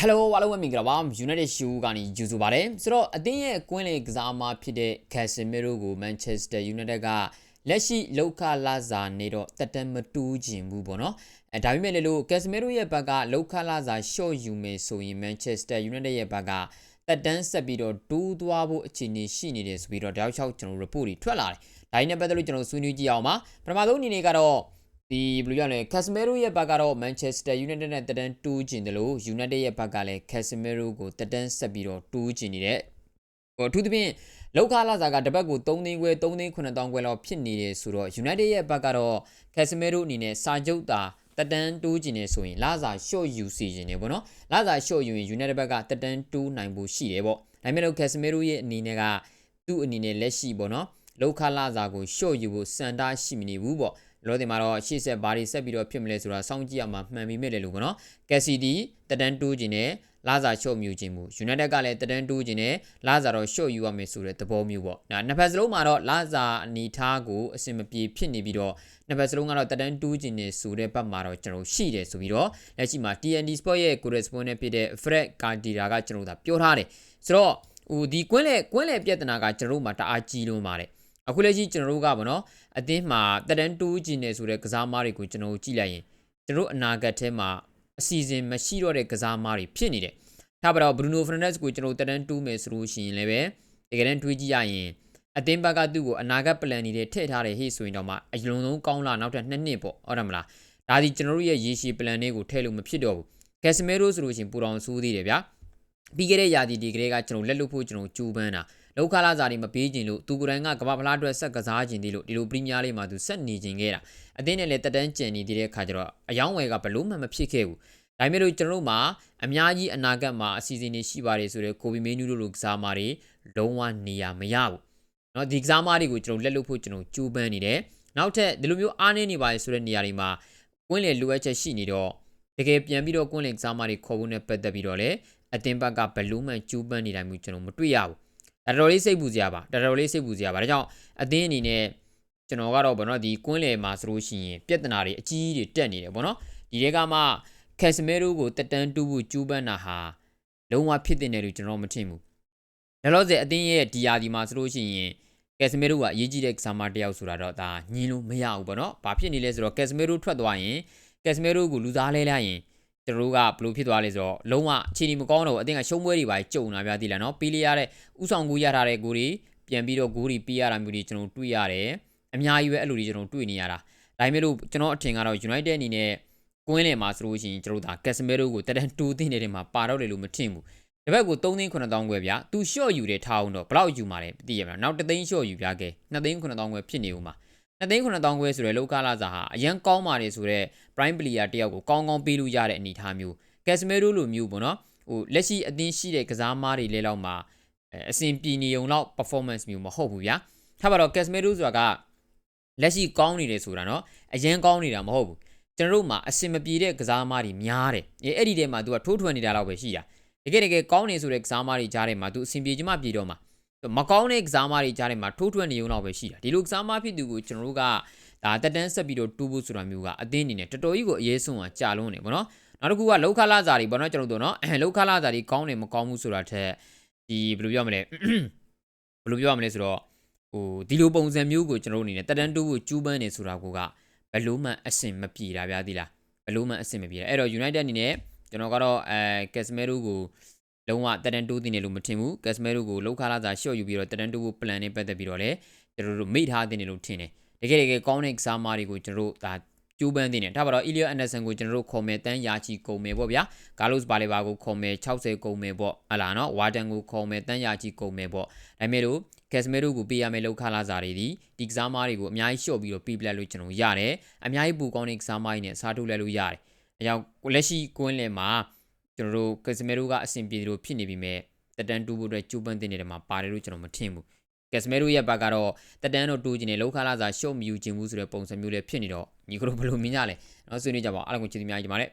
Hello အားလုံးပဲမင်္ဂလာပါ United Show ကနေကြိုဆိုပါရစေဆိုတော့အသင်းရဲ့ကွင်းလေကစားမဖြစ်တဲ့ Casemiro ကို Manchester United ကလက်ရှိလောက်ခလာစာနေတော့တက်တမ်းမတူးခြင်းဘူးပေါ့နော်အဲဒါပေမဲ့လည်းလို့ Casemiro ရဲ့ဘက်ကလောက်ခလာစာ short ယူမယ်ဆိုရင် Manchester United ရဲ့ဘက်ကတက်တန်းဆက်ပြီးတော့တူးသွားဖို့အခြေအနေရှိနေတယ်ဆိုပြီးတော့တောက်လျှောက်ကျွန်တော် report တွေထွက်လာတယ်ဒါရင်းနဲ့ပတ်သက်လို့ကျွန်တော်ဆွေးနွေးကြည့်အောင်ပါပထမဆုံးအနေနဲ့ကတော့ ဒီဘယ်လိုပြောလဲ Casemiro ရဲ့ဘက်ကတော့ Manchester United နဲ့တက်တန်းတူးကျင်တယ်လို့ United ရဲ့ဘက်ကလည်း Casemiro ကိုတက်တန်းဆက်ပြီးတော့တူးကျင်နေတဲ့ဟိုအထူးသဖြင့်လောက်ခလာစာကတပတ်ကို3သိန်းခွဲ3သိန်း9000ခွဲလောက်ဖြစ်နေတယ်ဆိုတော့ United ရဲ့ဘက်ကတော့ Casemiro အနေနဲ့စာချုပ်တာတက်တန်းတူးကျင်နေဆိုရင်လာစာ short ယူစီကျင်နေပေါ့နော်လာစာ short ယူရင် United ဘက်ကတက်တန်းတူးနိုင်ဖို့ရှိတယ်ပေါ့ဒါပေမဲ့လို့ Casemiro ရဲ့အနေနဲ့ကသူ့အနေနဲ့လက်ရှိပေါ့နော်လောက်ခလာစာကို short ယူဖို့စံတားရှိမနေဘူးပေါ့ လောဒီမှာတော့ရှေ့ဆက်ဘာတွေဆက်ပြီးတော့ဖြစ်မလဲဆိုတာစောင့်ကြည့်ရမှာမှန်ပြီမဲ့လေလို့ပေါ့နော်ကက်စီဒီတတန်တူးခြင်းနဲ့လာဇာရှော့မြူခြင်းမူယူနိုက်တက်ကလည်းတတန်တူးခြင်းနဲ့လာဇာတော့ရှော့ယူရမယ်ဆိုတဲ့သဘောမျိုးပေါ့။ဒါနှစ်ဖက်စလုံးမှာတော့လာဇာအနေထားကိုအစင်မပြေဖြစ်နေပြီးတော့နှစ်ဖက်စလုံးကတော့တတန်တူးခြင်းနဲ့ဆိုတဲ့ဘက်မှာတော့ကျွန်တော်ရှိတယ်ဆိုပြီးတော့လက်ရှိမှာ TND Sport ရဲ့ correspondent ဖြစ်တဲ့ Fred Cardira ကကျွန်တော်တို့ပြောထားတယ်။ဆိုတော့ဟိုဒီကွင်းလေကွင်းလေပြဿနာကကျွန်တော်တို့မှာတအားကြီးလုံးပါတယ်။ အခုလက်ရှိကျွန်တော်တို့ကဗောနော်အသင်းမှာတက်တန်းတူးကျင်နေဆိုတဲ့ကစားမားတွေကိုကျွန်တော်တို့ကြည့်လိုက်ရင်ကျွန်တော်အနာဂတ်ထဲမှာအစီအစဉ်မရှိတော့တဲ့ကစားမားတွေဖြစ်နေတယ်။ထားပါတော့ Bruno Fernandes ကိုကျွန်တော်တက်တန်းတူးမယ်ဆိုလို့ရှိရင်လည်းပဲတကယ်တမ်းတွေးကြည့်ရရင်အသင်းဘက်ကသူ့ကိုအနာဂတ် plan တွေထည့်ထားတယ်ဟေ့ဆိုရင်တော့မှအလုံးလုံးကောင်းလာနောက်ထပ်2နှစ်ပေါ့ဟုတ်တယ်မလား။ဒါဒီကျွန်တော်တို့ရဲ့ရေရှည် plan တွေကိုထည့်လို့မဖြစ်တော့ဘူး။ Casemiro ဆိုလို့ရှိရင်ပူတော်ဆိုးသေးတယ်ဗျာ။ပြီးခဲ့တဲ့ရာသီဒီကလေးကကျွန်တော်လက်လွတ်ဖို့ကျွန်တော်ကြိုးပမ်းတာ လောက်ခလာစာတွေမပေးခြင်းလို့သူကိုယ်တိုင်ကကမ္ဘာဖလားအတွက်ဆက်ကစားခြင်းဒီလို့ဒီလိုပရီးမီးယားလိမှာသူဆက်နေခြင်းခဲ့တာအသင်းနဲ့လည်းတက်တန်းကျန်နေတဲ့အခါကျတော့အယောင်းဝယ်ကဘလို့မှမဖြစ်ခဲ့ဘူးဒါပေမဲ့လို့ကျွန်တော်တို့မှာအများကြီးအနာဂတ်မှာအစီအစဉ်တွေရှိပါတယ်ဆိုတော့ကိုဘီမေနူတို့လိုကစားမားတွေလုံးဝနေရမရဘူးเนาะဒီကစားမားတွေကိုကျွန်တော်လက်လွတ်ဖို့ကျွန်တော်ကြိုးပမ်းနေတယ်နောက်ထပ်ဒီလိုမျိုးအားနည်းနေပါလေဆိုတဲ့နေရာတွေမှာကွင်းလေလိုအပ်ချက်ရှိနေတော့တကယ်ပြန်ပြီးတော့ကွင်းလေကစားမားတွေခေါ်ဖို့နဲ့ပတ်သက်ပြီးတော့လေအသင်းဘက်ကဘလို့မှကြိုးပမ်းနေတိုင်းမျိုးကျွန်တော်မတွေ့ရဘူး တော်တော်လေးစိတ်ပူစရာပါတော်တော်လေးစိတ်ပူစရာပါဒါကြောင့်အသင်းအနေနဲ့ကျွန်တော်ကတော့ဗောနော်ဒီကွင်းလယ်မှာဆိုလို့ရှိရင်ပြဿနာတွေအကြီးကြီးတွေတက်နေတယ်ဗောနော်ဒီတွေကမှကက်စမဲရိုကိုတက်တန်းတူးဖို့ကြိုးပမ်းတာဟာလုံးဝဖြစ်တဲ့နယ်လို့ကျွန်တော်မထင်ဘူးဒါလို့စေအသင်းရဲ့ဒီယာဒီမှာဆိုလို့ရှိရင်ကက်စမဲရိုကအရေးကြီးတဲ့ကစားမတစ်ယောက်ဆိုတာတော့ဒါညင်းလို့မရဘူးဗောနော်ဘာဖြစ်နေလဲဆိုတော့ကက်စမဲရိုထွက်သွားရင်ကက်စမဲရိုကိုလူစားလဲလိုက်ရင် သူတို့ကဘလို့ဖြစ်သွားလဲဆိုတော့လုံးဝအခြေအနေမကောင်းတော့အတင်းကရှုံးပွဲတွေပါကြုံလာပြသေးလားနော်ပေးလိုက်ရတဲ့ဥဆောင်ကူရထားတဲ့ကိုတွေပြန်ပြီးတော့ဂိုးတွေပေးရတာမျိုးတွေကျွန်တော်တွေ့ရတယ်အများကြီးပဲအဲ့လိုတွေကျွန်တော်တွေ့နေရတာဒါပေမဲ့လို့ကျွန်တော်အထင်ကတော့ United အနေနဲ့ကွင်းလယ်မှာဆိုလို့ရှိရင်ကျွန်တော်ဒါ Casemiro ကိုတတန်တူးသိနေတဲ့မှာပါတော့တယ်လို့မထင်ဘူးတပတ်ကို3သိန်း9000ခွဲဗျာသူ short ယူတယ်ထားအောင်တော့ဘလောက်ယူမှာလဲသိရမလားနောက်3သိန်း short ယူပြခဲ့2သိန်း9000ခွဲဖြစ်နေဦးမှာ 2သိန်း9000ခွဲဆိုတဲ့လောကလာစာဟာအရန်ကောင်းပါတယ်ဆိုတော့ prime player တယောက်ကိုကောင်းကောင်းပေးလို့ရတဲ့အနေအထားမျိုး Casemiro လိုမျိုးပေါ့နော်ဟိုလက်ရှိအသင်းရှိတဲ့ကစားမားတွေလဲလောက်မှာအဆင်ပြေနေုံလောက် performance မျိုးမဟုတ်ဘူးဗျာထားပါတော့ Casemiro ဆိုတာကလက်ရှိကောင်းနေတယ်ဆိုတာနော်အရင်ကောင်းနေတာမဟုတ်ဘူးကျွန်တော်တို့မှာအဆင်မပြေတဲ့ကစားမားတွေများတယ်အဲအဲ့ဒီထဲမှာ तू ကထိုးထွန်နေတာလောက်ပဲရှိတာတကယ်တကယ်ကောင်းနေဆိုတဲ့ကစားမားတွေကြားထဲမှာ तू အဆင်ပြေချင်မှပြေတော့မှာ မကောင်းတဲ့ကစားမားတွေကြားထဲမှာထိုးထွန်နေုံလောက်ပဲရှိတာဒီလိုကစားမားဖြစ်သူကိုကျွန်တော်တို့ကဒါတက်တန်းဆက်ပြီးတော့တူးဖို့ဆိုတာမျိုးကအသင်းအနေနဲ့တော်တော်ကြီးကိုအရေးဆုံးကကြာလုံးနေဗောနော်နောက်တစ်ခုကလောက်ခလာစာတွေဗောနော်ကျွန်တော်တို့နော်လောက်ခလာစာတွေကောင်းတယ်မကောင်းဘူးဆိုတာထက်ဒီဘယ်လိုပြောမလဲဘယ်လိုပြောရမလဲဆိုတော့ဟိုဒီလိုပုံစံမျိုးကိုကျွန်တော်တို့အနေနဲ့တက်တန်းတူးဖို့ကျူးပန်းနေဆိုတာကဘယ်လို့မှအဆင်မပြေတာဗျာဒီလားဘယ်လို့မှအဆင်မပြေတာအဲ့တော့ United အနေနဲ့ကျွန်တော်ကတော့အဲ Casemiro ကို လုံးဝတက်တန်းတိုးတင်တယ်လို့မထင်ဘူး Casemiro ကိုလောက်ခလာစာရှော့ယူပြီးတော့တက်တန်းတိုးဖို့ plan နဲ့ပတ်သက်ပြီးတော့လည်းကျွန်တော်တို့မိထားတင်တယ်လို့ထင်တယ်တကယ်တကယ်ကောင်းတဲ့ကစားမားတွေကိုကျွန်တော်တို့ဒါကျိုးပန်းနေတယ်ဒါပါတော့ Elliot Anderson ကိုကျွန်တော်တို့ခေါ်မယ်တန်းရာချီကုန်မယ်ပေါ့ဗျာ Carlos Baleba ကိုခေါ်မယ်60ကုန်မယ်ပေါ့ဟလာနော် Warden ကိုခေါ်မယ်တန်းရာချီကုန်မယ်ပေါ့ဒါပေမဲ့လို့ Casemiro ကိုပေးရမယ်လောက်ခလာစားတွေဒီဒီကစားမားတွေကိုအများကြီးရှော့ပြီးတော့ပေးပလက်လို့ကျွန်တော်ရတယ်အများကြီးပူကောင်းတဲ့ကစားမားတွေနဲ့စားထုတ်လဲလို့ရတယ်အကြောင်းလက်ရှိကွင်းလယ်မှာ ကျွန်တော်တို့ကက်စမဲရိုကအဆင်ပြေလို့ဖြစ်နေပြီမဲ့တက်တန်းတူဖို့အတွက်ကြိုးပမ်းတင်နေတယ်မှာပါတယ်လို့ကျွန်တော်မထင်ဘူးကက်စမဲရိုရဲ့ဘက်ကတော့တက်တန်းတော့တူးကျင်တယ်လောက်ခလာစာရှုံးမယူခြင်းဘူးဆိုတဲ့ပုံစံမျိုးလည်းဖြစ်နေတော့ညီကတို့ဘယ်လိုမြင်ကြလဲနော်ဆွေးနွေးကြပါအောင်အားလုံးကိုကျေးဇူးများကြီးပါတယ်